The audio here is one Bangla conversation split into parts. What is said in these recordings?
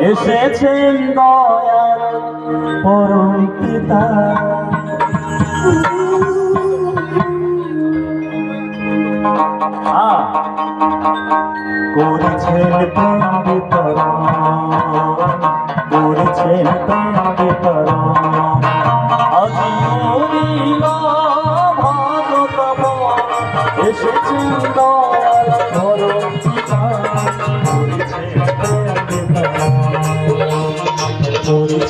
এসেছেন দয়াল পরম পিতা। করেছেন প্রেমে করেছেন প্রেমে এসেছেন দয়াল পরম পিতা। করেছেন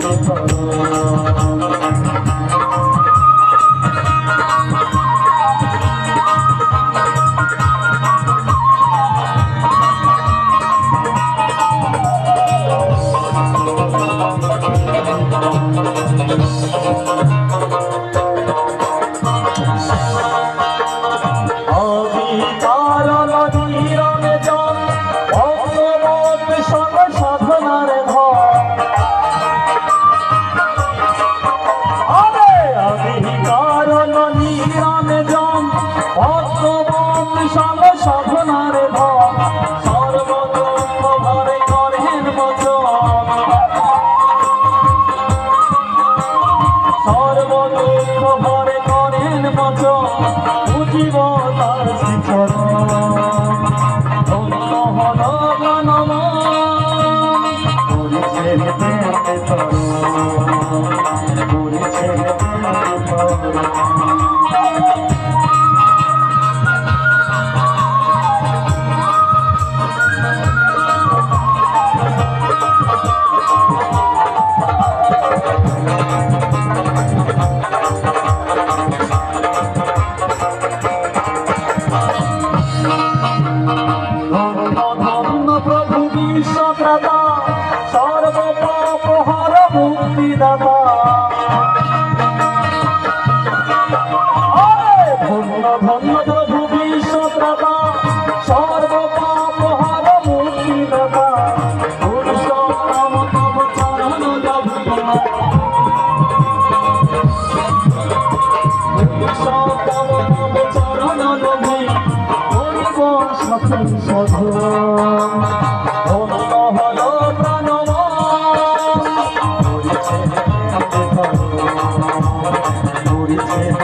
করুণা সোনার ধন সর্বদুঃখ ভরে করেন বচন সর্বদুঃখ ভরে করেন বচন বুঝিব তার শিক্ষণ ধন্য হন নম করেছে বিশ্বপ্রদা সর্বপাপ হর মুক্তিদাতা ধন্য ধন্য প্রভু বিশ্বপ্রদা সর্বপাপ হর মুক্তিদাতা সধন সধন